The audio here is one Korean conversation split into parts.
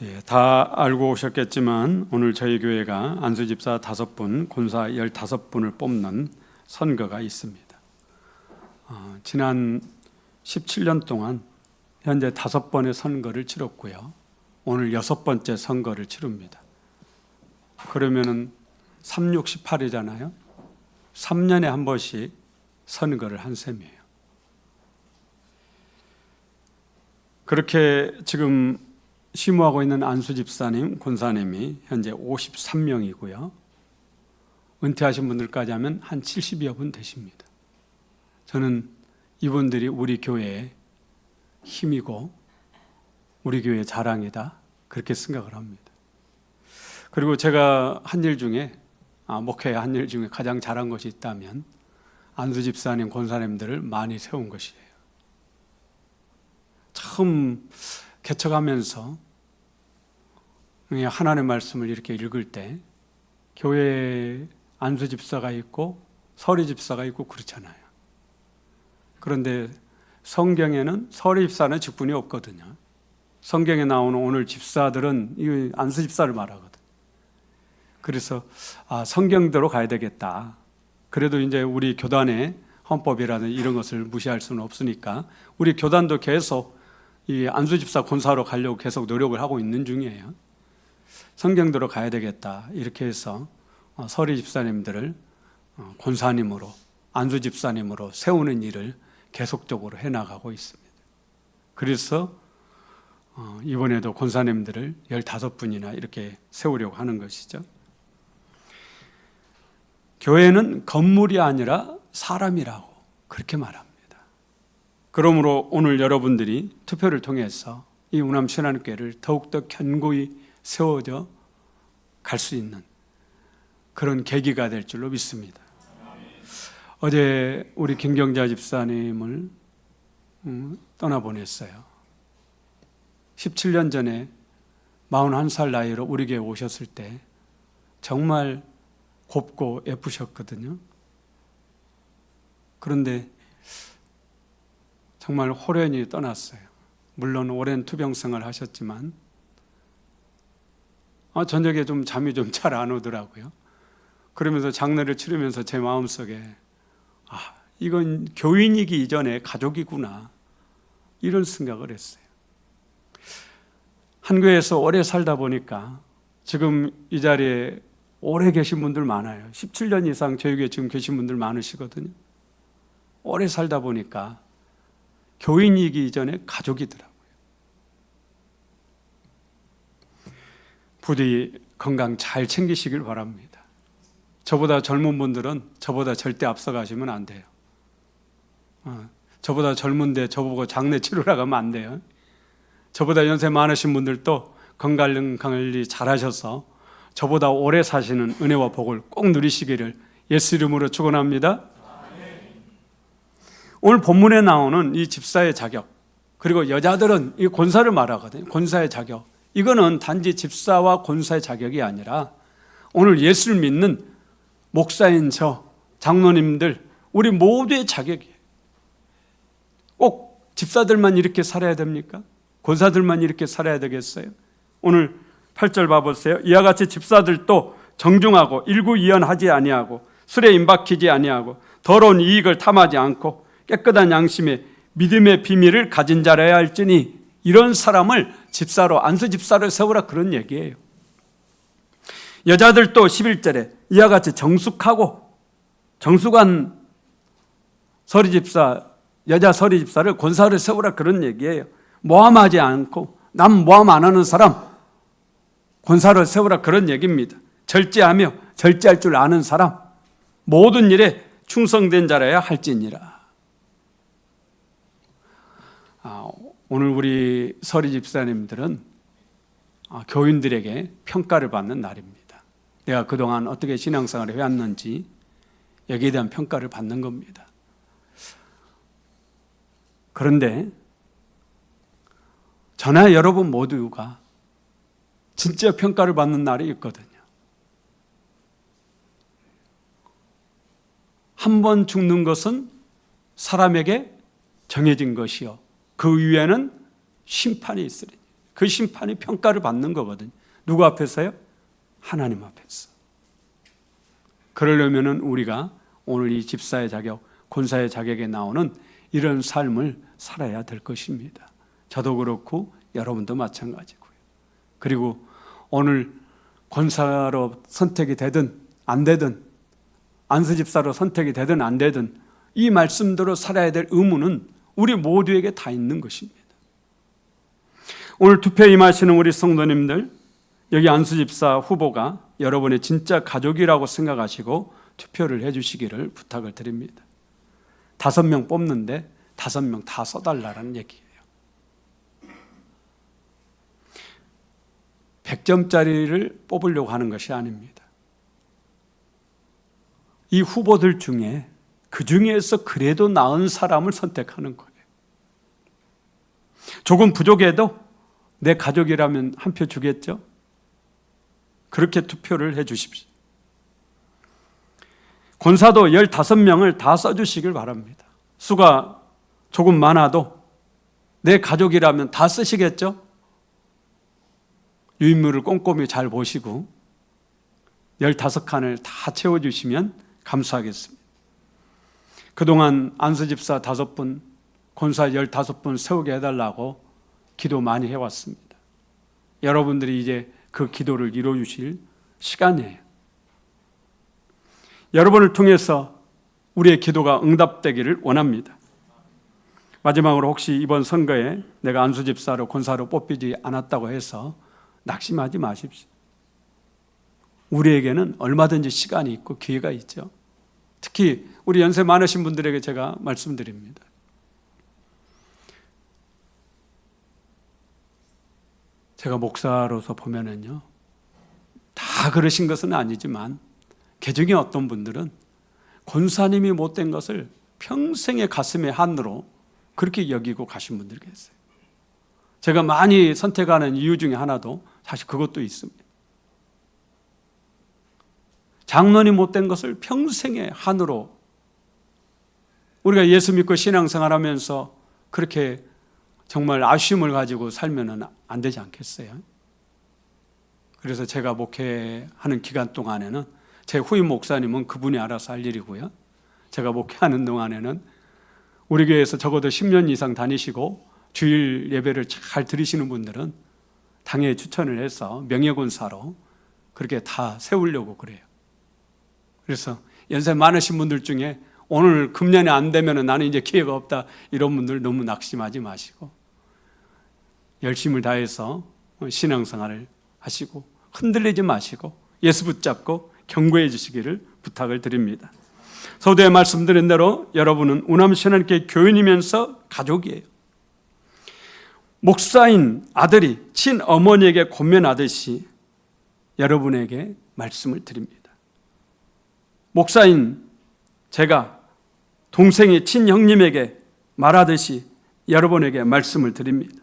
예, 다 알고 오셨겠지만 오늘 저희 교회가 안수 집사 다섯 분, 권사 열다섯 분을 뽑는 선거가 있습니다. 어, 지난 17년 동안 현재 다섯 번의 선거를 치렀고요. 오늘 여섯 번째 선거를 치릅니다. 그러면은 3, 6, 18이잖아요. 3년에 한 번씩 선거를 한 셈이에요. 그렇게 지금 심우하고 있는 안수 집사님, 권사님이 현재 53명이고요. 은퇴하신 분들까지 하면 한 70여 분 되십니다. 저는 이분들이 우리 교회의 힘이고 우리 교회의 자랑이다. 그렇게 생각을 합니다. 그리고 제가 한 일 중에 아, 목회 한 일 중에 가장 잘한 것이 있다면 안수 집사님, 권사님들을 많이 세운 것이에요. 처음 개척하면서 하나님의 말씀을 이렇게 읽을 때 교회에 안수 집사가 있고 서리 집사가 있고 그렇잖아요. 그런데 성경에는 서리 집사는 직분이 없거든요. 성경에 나오는 오늘 집사들은 이 안수 집사를 말하거든. 그래서 아, 성경대로 가야 되겠다. 그래도 이제 우리 교단의 헌법이라는 이런 것을 무시할 수는 없으니까 우리 교단도 계속 이 안수 집사 권사로 가려고 계속 노력을 하고 있는 중이에요. 성경대로 가야 되겠다. 이렇게 해서 어, 서리 집사님들을 어, 권사님으로 안수 집사님으로 세우는 일을 계속적으로 해 나가고 있습니다. 그래서 어, 이번에도 권사님들을 15분이나 이렇게 세우려고 하는 것이죠. 교회는 건물이 아니라 사람이라고 그렇게 말합니다. 그러므로 오늘 여러분들이 투표를 통해서 이 우남 신안교회를 더욱더 견고히 세워져 갈 수 있는 그런 계기가 될 줄로 믿습니다. 어제 우리 김경자 집사님을 음, 떠나보냈어요. 17년 전에 41살 나이로 우리 교회 오셨을 때 정말 곱고 예쁘셨거든요. 그런데 정말 호련히 떠났어요. 물론 오랜 투병 생활 하셨지만 아, 저녁에 좀 잠이 좀 잘 안 오더라고요. 그러면서 장례를 치르면서 제 마음속에 아, 이건 교인이기 이전에 가족이구나. 이런 생각을 했어요. 한 교회에서 오래 살다 보니까 지금 이 자리에 오래 계신 분들 많아요. 17년 이상 저희 교회 지금 계신 분들 많으시거든요. 오래 살다 보니까 교인이기 이전에 가족이더라고요. 부디 건강 잘 챙기시길 바랍니다. 저보다 젊은 분들은 저보다 절대 앞서가시면 안 돼요. 어, 저보다 젊은데 저보고 장례 치르러 가면 안 돼요. 저보다 연세 많으신 분들도 건강 관리 잘 하셔서 저보다 오래 사시는 은혜와 복을 꼭 누리시기를 예수 이름으로 축원합니다. 오늘 본문에 나오는 이 집사의 자격 그리고 여자들은 이 권사를 말하거든요. 권사의 자격 이거는 단지 집사와 권사의 자격이 아니라 오늘 예수를 믿는 목사인 저 장로님들 우리 모두의 자격이에요. 꼭 집사들만 이렇게 살아야 됩니까? 권사들만 이렇게 살아야 되겠어요? 오늘 8절 봐보세요. 이와 같이 집사들도 정중하고 일구이연하지 아니하고 술에 임박히지 아니하고 더러운 이익을 탐하지 않고 깨끗한 양심에 믿음의 비밀을 가진 자라야 할지니 이런 사람을 집사로 안수 집사로 세우라 그런 얘기예요. 여자들도 11절에 이와 같이 정숙하고 정숙한 서리 집사 여자 서리 집사를 권사를 세우라 그런 얘기예요. 모함하지 않고 남 모함 안 하는 사람 권사를 세우라 그런 얘기입니다. 절제하며 절제할 줄 아는 사람 모든 일에 충성된 자라야 할지니라. 아, 오늘 우리 서리 집사님들은 아, 교인들에게 평가를 받는 날입니다. 내가 그동안 어떻게 신앙생활을 해왔는지 여기에 대한 평가를 받는 겁니다. 그런데 저나 여러분 모두가 진짜 평가를 받는 날이 있거든요. 한 번 죽는 것은 사람에게 정해진 것이요. 그 위에는 심판이 있으리니. 그 심판이 평가를 받는 거거든요. 누구 앞에서요? 하나님 앞에서. 그러려면은 우리가 오늘 이 집사의 자격, 권사의 자격에 나오는 이런 삶을 살아야 될 것입니다. 저도 그렇고 여러분도 마찬가지고요. 그리고 오늘 권사로 선택이 되든 안 되든 안수 집사로 선택이 되든 안 되든 이 말씀대로 살아야 될 의무는 우리 모두에게 다 있는 것입니다. 오늘 투표 임하시는 우리 성도님들 여기 안수 집사 후보가 여러분의 진짜 가족이라고 생각하시고 투표를 해주시기를 부탁을 드립니다. 다섯 명 뽑는데 다섯 명 다 써달라는 얘기예요. 100점짜리를 뽑으려고 하는 것이 아닙니다. 이 후보들 중에 그 중에서 그래도 나은 사람을 선택하는 거예요. 조금 부족해도 내 가족이라면 한 표 주겠죠? 그렇게 투표를 해 주십시오. 권사도 15명을 다 써주시길 바랍니다. 수가 조금 많아도 내 가족이라면 다 쓰시겠죠? 유인물을 꼼꼼히 잘 보시고 15칸을 다 채워주시면 감사하겠습니다. 그동안 안수집사 다섯 분, 권사 15분 세우게 해달라고 기도 많이 해왔습니다. 여러분들이 이제 그 기도를 이루어주실 시간이에요. 여러분을 통해서 우리의 기도가 응답되기를 원합니다. 마지막으로 혹시 이번 선거에 내가 안수집사로 권사로 뽑히지 않았다고 해서 낙심하지 마십시오. 우리에게는 얼마든지 시간이 있고 기회가 있죠. 특히 우리 연세 많으신 분들에게 제가 말씀드립니다. 제가 목사로서 보면은요, 다 그러신 것은 아니지만, 개중에 어떤 분들은 권사님이 못된 것을 평생의 가슴의 한으로 그렇게 여기고 가신 분들 계세요. 제가 많이 선택하는 이유 중에 하나도 사실 그것도 있습니다. 장로이 못된 것을 평생의 한으로 우리가 예수 믿고 신앙생활 하면서 그렇게 정말 아쉬움을 가지고 살면 안 되지 않겠어요? 그래서 제가 목회하는 기간 동안에는 제 후임 목사님은 그분이 알아서 할 일이고요. 제가 목회하는 동안에는 우리 교회에서 적어도 10년 이상 다니시고 주일 예배를 잘 들으시는 분들은 당에 추천을 해서 명예권사로 그렇게 다 세우려고 그래요. 그래서 연세 많으신 분들 중에 오늘 금년에 안 되면 나는 이제 기회가 없다 이런 분들 너무 낙심하지 마시고 열심을 다해서 신앙생활을 하시고 흔들리지 마시고 예수 붙잡고 경고해 주시기를 부탁을 드립니다. 서두에 말씀드린 대로 여러분은 우남신앙교회 교인이면서 가족이에요. 목사인 아들이 친어머니에게 권면하듯이 여러분에게 말씀을 드립니다. 목사인 제가 동생이 친형님에게 말하듯이 여러분에게 말씀을 드립니다.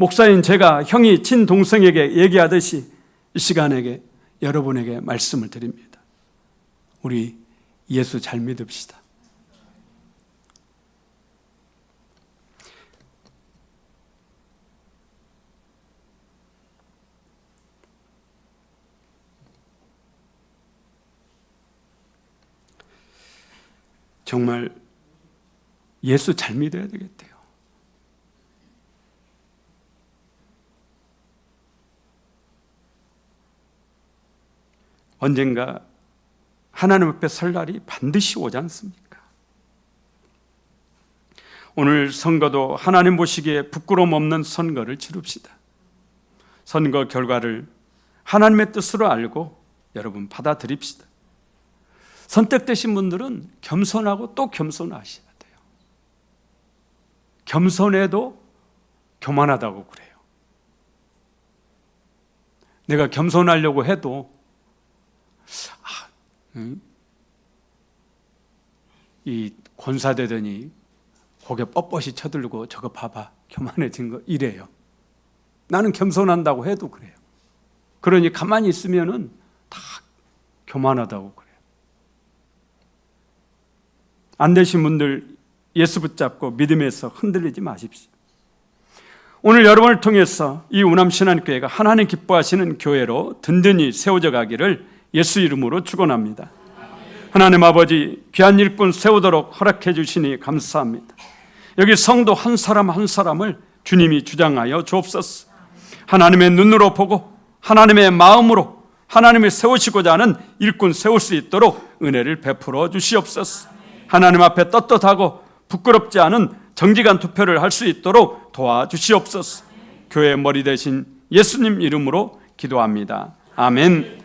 목사인 제가 형이 친동생에게 얘기하듯이 이 시간에게 여러분에게 말씀을 드립니다. 우리 예수 잘 믿읍시다. 정말 예수 잘 믿어야 되겠대요. 언젠가 하나님 앞에 설 날이 반드시 오지 않습니까? 오늘 선거도 하나님 보시기에 부끄러움 없는 선거를 치릅시다. 선거 결과를 하나님의 뜻으로 알고 여러분 받아들입시다. 선택되신 분들은 겸손하고 또 겸손하셔야 돼요. 겸손해도 교만하다고 그래요. 내가 겸손하려고 해도? 이 권사되더니 고개 뻣뻣이 쳐들고 저거 봐봐 교만해진 거 이래요. 나는 겸손한다고 해도 그래요. 그러니 가만히 있으면은 다 교만하다고 그래요. 안 되신 분들 예수 붙잡고 믿음에서 흔들리지 마십시오. 오늘 여러분을 통해서 이 우남신안교회가 하나님 기뻐하시는 교회로 든든히 세워져 가기를 예수 이름으로 축원합니다. 하나님 아버지 귀한 일꾼 세우도록 허락해 주시니 감사합니다. 여기 성도 한 사람 한 사람을 주님이 주장하여 주옵소서. 하나님의 눈으로 보고 하나님의 마음으로 하나님이 세우시고자 하는 일꾼 세울 수 있도록 은혜를 베풀어 주시옵소서. 하나님 앞에 떳떳하고 부끄럽지 않은 정직한 투표를 할 수 있도록 도와주시옵소서. 교회 머리 대신 예수님 이름으로 기도합니다. 아멘.